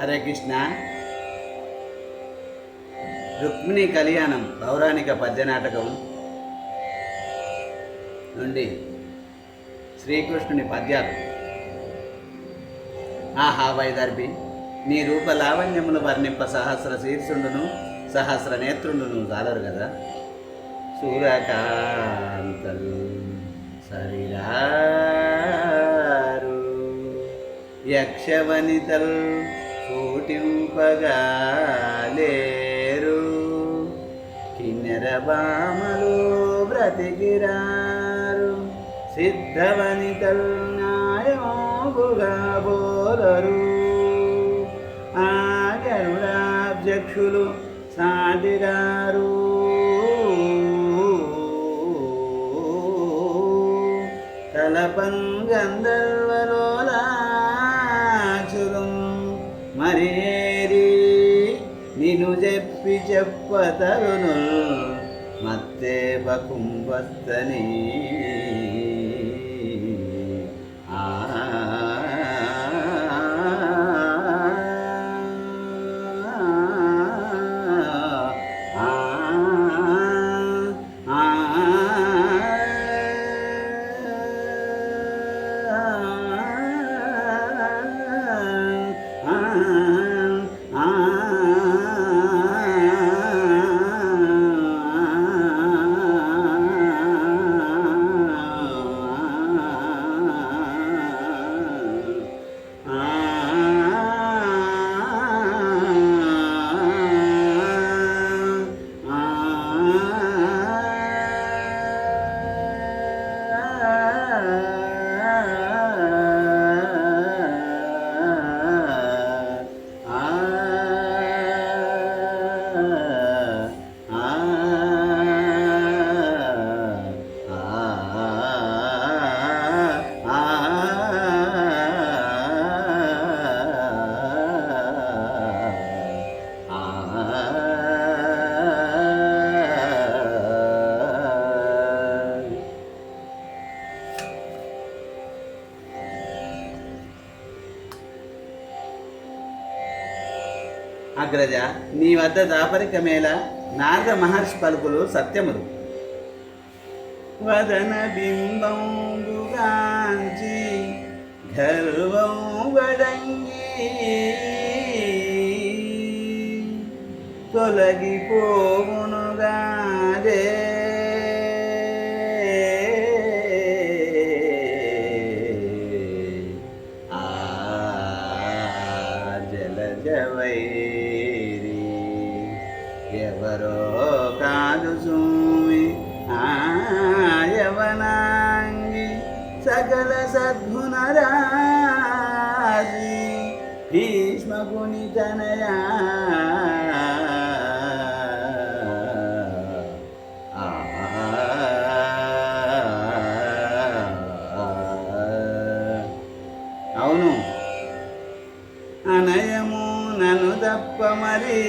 హరే కృష్ణ. రుక్మిణి కళ్యాణం పౌరాణిక పద్యనాటకం నుండి శ్రీకృష్ణుని పద్యాలు. ఆహా వైదర్భి నీ రూప లావణ్యములు వర్ణింప సహస్ర శీర్షుండును సహస్ర నేత్రుండును చాలరు కదా. సూరకాంతలు సరిరారు యక్షవనితల్ సూటింపగా కిన్నెర బామలు బ్రతికిరారు. సిద్ధవనితల్ న్యాయముగా బోలరు ఆ గరుడాధ్యక్షులు సాటిరారు. చెప్పి చెప్పతరును మత్తే అగ్రజ నీ వద్ద దాపరికమేళ నారద మహర్షి పలుకులు సత్యములు. వదన బింబంబుగాంచి గర్వం వడంగి తొలగిపోవునుగాదే. సకల సద్గుణరాజి భీష్మగుని తనయా అవును. అనయము నన్ను తప్ప మరి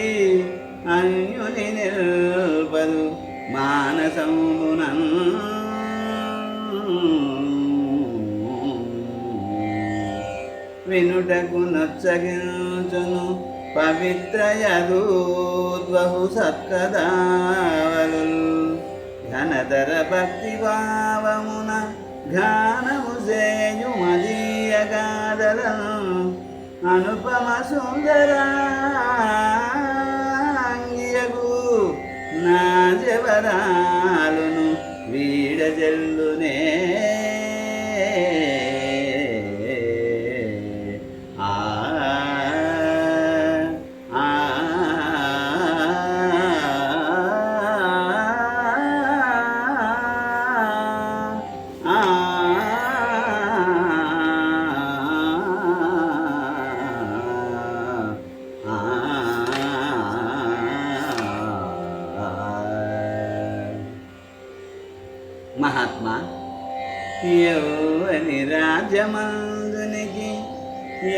అన్యుని నిల్పదు మానసము వినుటకు నచ్చగించును. పవిత్ర యదూద్వహు సత్కదావలు. ఘనతర భక్తి భావమున ఘానము సేయు మదీయగాదలను అనుపమ సుందరాంగియగు నా జవరాలును వీడజల్లునే రాజ్యమందునికి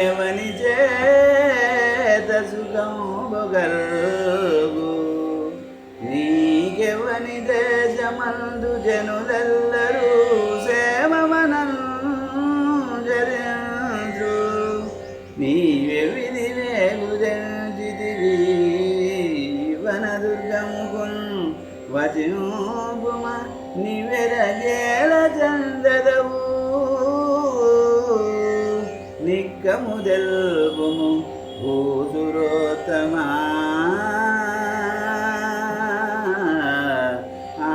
ఎవని చేత నీకెవని దేశమందు జనులెల్లరూ సేవమనం జరింద్రు నీవే విధి వేగుజంజిదివి వనదుర్గముకున్ వచింపుమ నివెరగేల చందదవు. ఆ,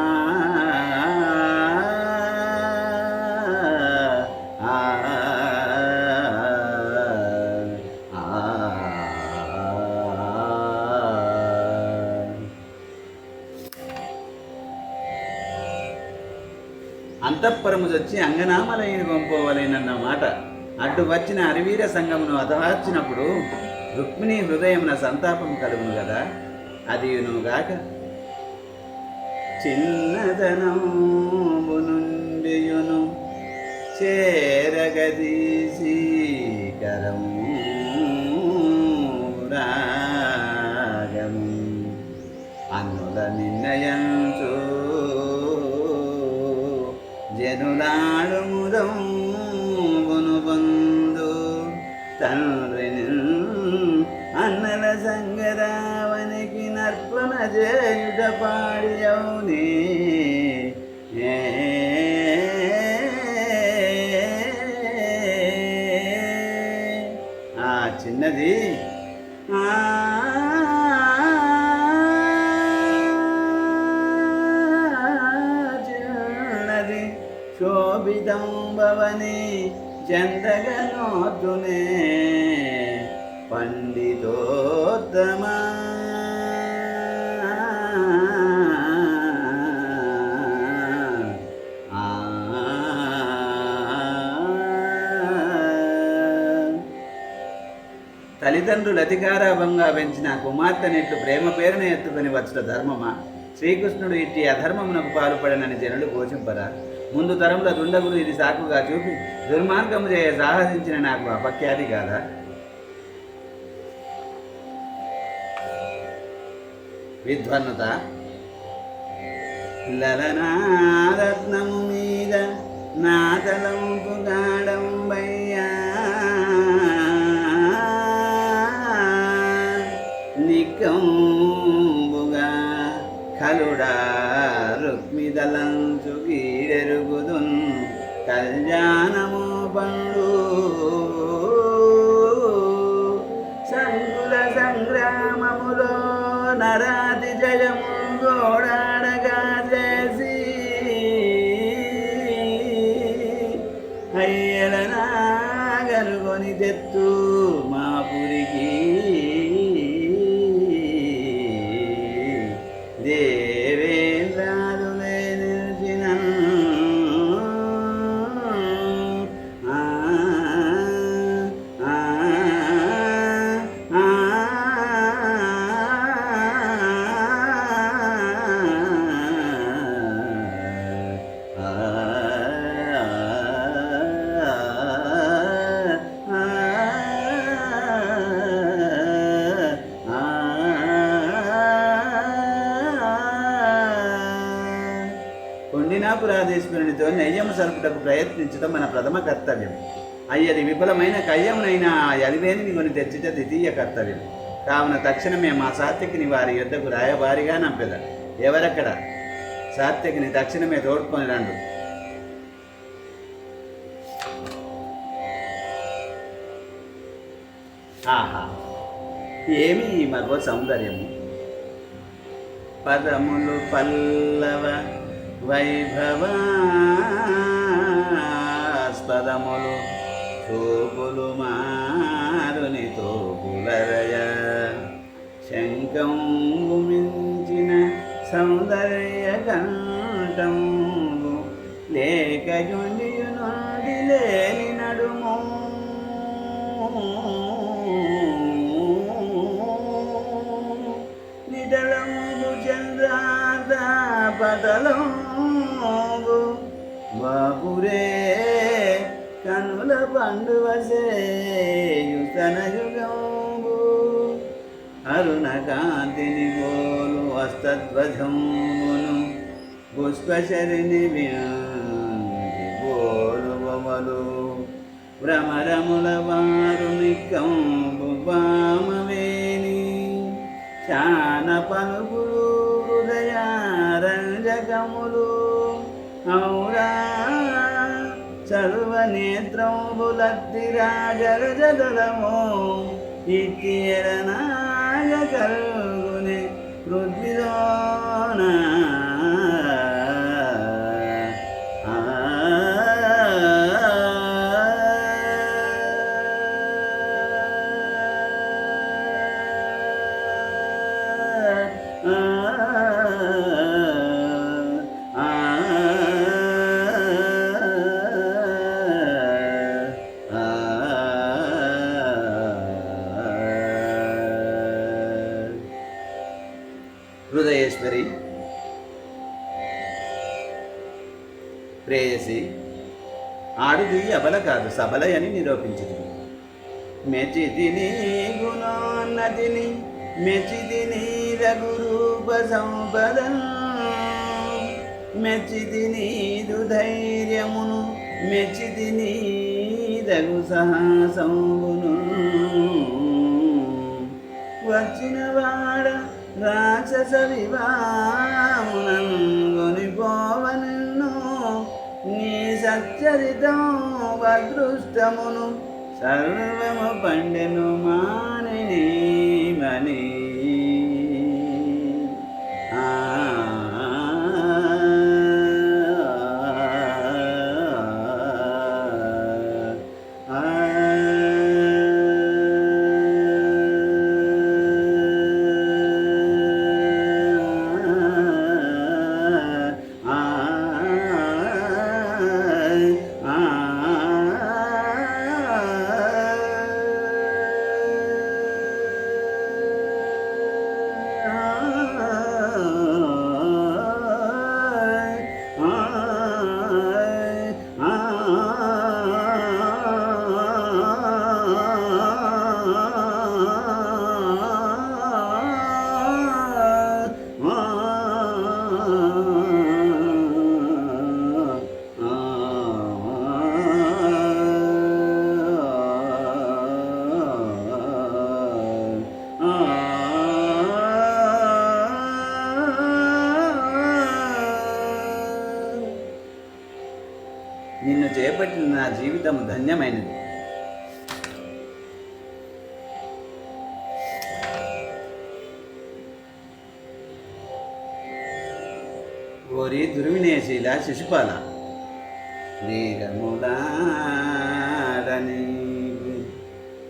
ఆ. అంతఃపురము వచ్చి అంగనామలైన పంపవలేనన్న మాట అడ్డు వచ్చిన అరివీర సంగమును అతహార్చినప్పుడు రుక్మిణి హృదయమున సంతాపం కలుగును కదా అది గాక చిన్నదనము నుండియును చేరగదీసి కరము రాగము అన్నుల నిర్ణయంచు జనులాడు ముదము నర్పణ చేయుట పాడియౌని ఆ చిన్నది ఆ చిన్నది శోభితం భవని చందగనోతునే పండితోత్తమా తల్లిదండ్రులు అధికారాభంగా పెంచిన కుమార్తెనిట్లు ప్రేమ పేరున ఎత్తుకుని వచ్చుట ధర్మమా? శ్రీకృష్ణుడు ఇట్టి అధర్మమునకు పాల్పడనని జనులు ఘోషింపరా ముందు తరంలో దుండగులు ఇది సాకుగా చూపి దుర్మార్గము చేయ సాహసించిన నాకు అపఖ్యాతి కాదా? విద్వన్నుత లలనారత్నము మీద నా తలంపుగా కలుడా రుక్మిదలంచు గీడెరుగుదున్ కళ్యాణము పండు. సంగుల సంగ్రామములో నరా కొండినాపురాధీశ్వరునితో నయ్యము సరుపుటకు ప్రయత్నించడం మన ప్రథమ కర్తవ్యం. అయ్యది విఫలమైన కయ్యమునైనా ఆ యలివేనిని కొని తెచ్చుట ద్వితీయ కర్తవ్యం. కావున తక్షణమే మా సాత్వికిని వారి యుద్ధకు రాయబారిగా నంపెద. ఎవరక్కడ? సాత్వికిని తక్షణమే తోడుకొని రండు. ఆహా ఏమి ఈ మగవ సౌందర్యము పదములు పల్లవ వైభవాస్పదములు తోపులు మారుని తోపులరయ. శంఖంబు మించిన సౌందర్య కంఠంబు లేక నుండి లేని నడుము. నిడలము చంద్రార్ధ పదలంబు బాబురే కనుల పండువసేయుతనయుగంబు అరుణ కాంతిని పోలు హస్తధ్వజమును పుష్పశరిని వింటి భ్రమరముల వారుని కంబు బామవేని శాన పలుకులు హృదయారంజకములు ఔరా సర్వనేత్రంబులత్తిరా జగజదలము ఇట్టియరనాగ కరుగునే పృథ్వీలోన హృదయేశ్వరి. ప్రేయసి. ఆడుది అబల కాదు సబల అని నిరూపించింది. మెచితిని గుణోన్నతిని మెచితిని రఘురూప సంపదన్ మెచ్చితిని ధైర్యమును మెచ్చితిని రఘు సాహసమును. వచ్చిన వాడ రాక్షస వివామునంగొని పోవనన్ను నీ సచ్చరితం అదృష్టమును సర్వము పండెను మాని మనీ. పెట్టిన నా జీవితం ధన్యమైనది. ఓరి దుర్వినేశీల శిశుపాల వీరములాడని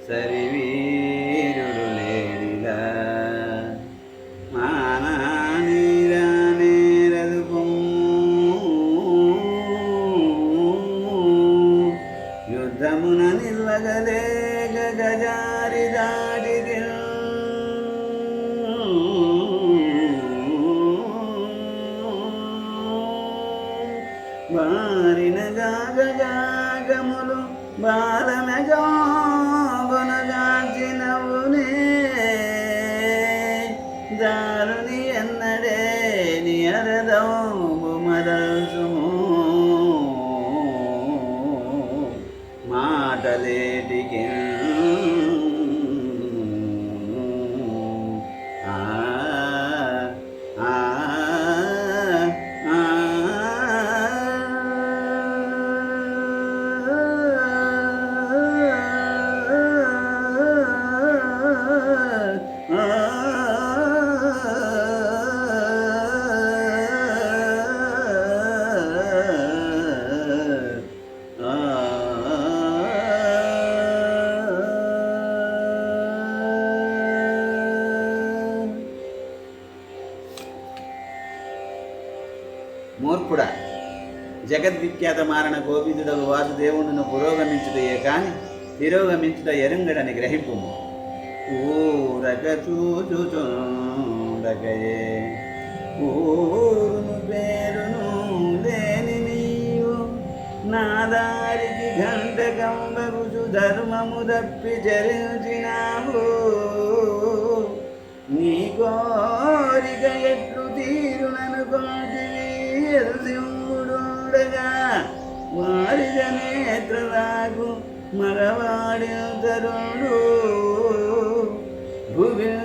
సరివీ వారిన గాగ గాగములు బాలనగాచినవునే జగద్విఖ్యాత మారణ గోవిందుడగు వాసుదేవుడును పురోగమించుటయే కాని తిరోగమించుట ఎరుంగడని గ్రహింపు ఊరక చూచుచుండకయే ఊరును పేరును లేని నీవు నా దారికి గంట కంబగుచు ధర్మము తప్పి చరించినావు నీ కోరిక ఎట్లు తీరుననుకో ನೇತ್ರರಾಗು ಮರವಾಡಿಯುವುದರೋಡು ಭುವಿನ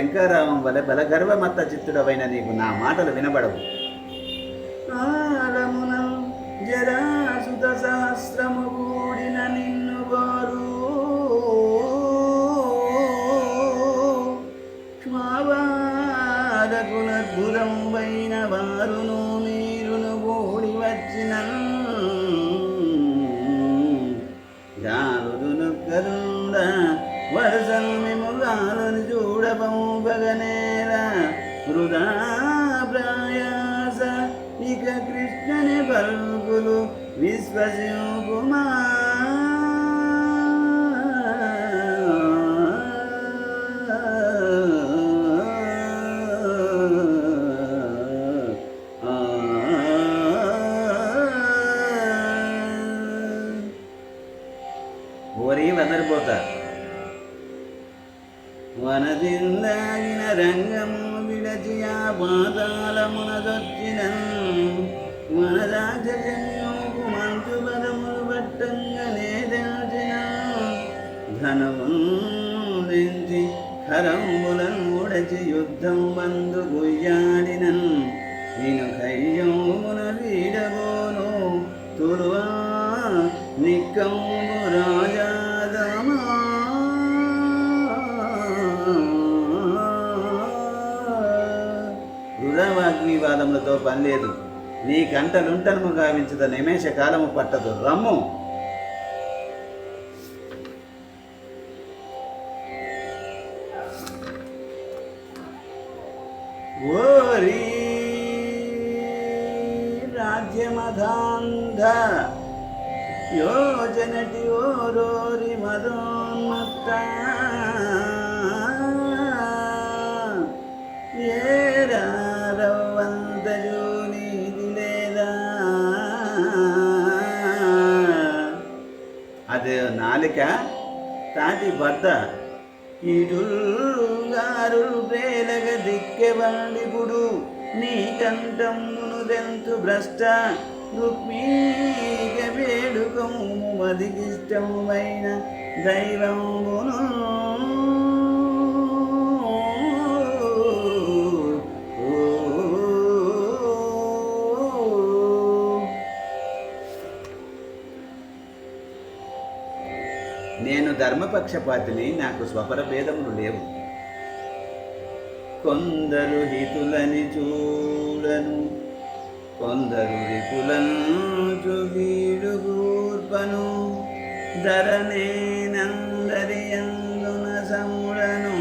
శంకరావం వలె బలగర్వమత్త చిత్తుడవైన నీకు నా మాటలు వినబడవు. ఆలమున జరాసుత సహస్రము కూడిన నిన్ను వారు. క్షమావారకులద్భుతం వైన వారును మీరును కూడి వచ్చిన గాలుదును కరుణ వరసలు మిముగాలను చూడపంపగనేల వృధా ప్రయాస ఇక కృష్ణని పలుకులు విశ్వసింపుమా కుమార్ పాదాల పాతాళమున వృధవాగ్నివాదములతో పని లేదు. నీ కంట లుంటనము గావించద నిమేష కాలము పట్టదు. రమ్ము. ఓరి రాజ్యమధాంధ యోజనటి ఓరోరి మదోన్మత్త నాలిక తాటి భర్త ఇటుగారు ప్రేలగ దిక్కెవాడిపుడు నీ కంఠమును దెంతు భ్రష్ట రుక్మీక వేడుకము మదికిష్టమైన దైవమును ధర్మపక్షపాతిని నాకు స్వపర భేదములు లేవు. కొందరు హితులని చూడను కొందరు రిపులను గూర్పను కూర్పను ధరనేనందరి అందున సముడను.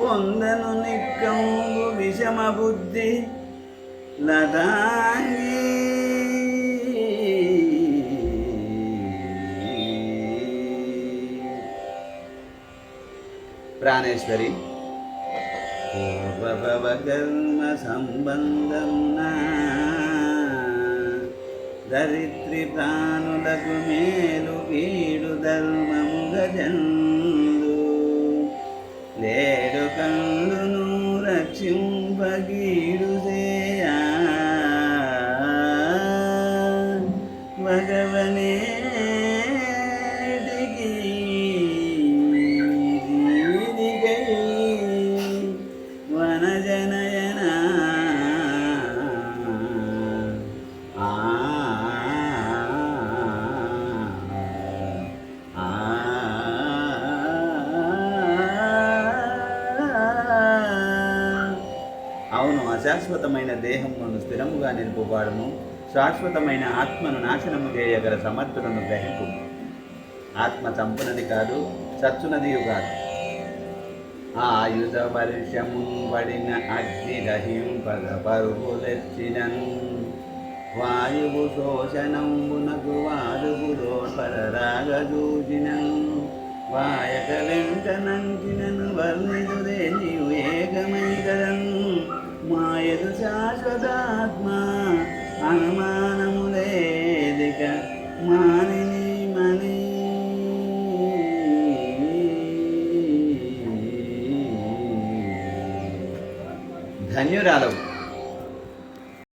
పొందను నిక్కంగు విషమ బుద్ధి లతాంగి ప్రాణేశ్వరి పూర్వభవకర్మ సంబంధం దరిద్రి ప్రాణులకు మేలు వీడు ధర్మముగజందు. లేడు కళ్ళు శాశ్వతమైన దేహమును స్థిరముగా నిలుపువాడును శాశ్వతమైన ఆత్మను నాశనము చేయగల సమర్థులను గ్రహింపు. ఆత్మ చంపునది కాదు చచ్చునదియు కాదు. ఆయుధ వర్షము పడిన పరువు పరుగులెచ్చినను వాయువు శోషణంబునకు వారువులో పరరాగజూచినను వాయక వెంట నంచినను వర్ణితుదే నీవు ఏకమైకరన్ మాయదు శాశ్వతాత్మ అనుమానము లేదిక మానిని మని. ధన్యురాలవు.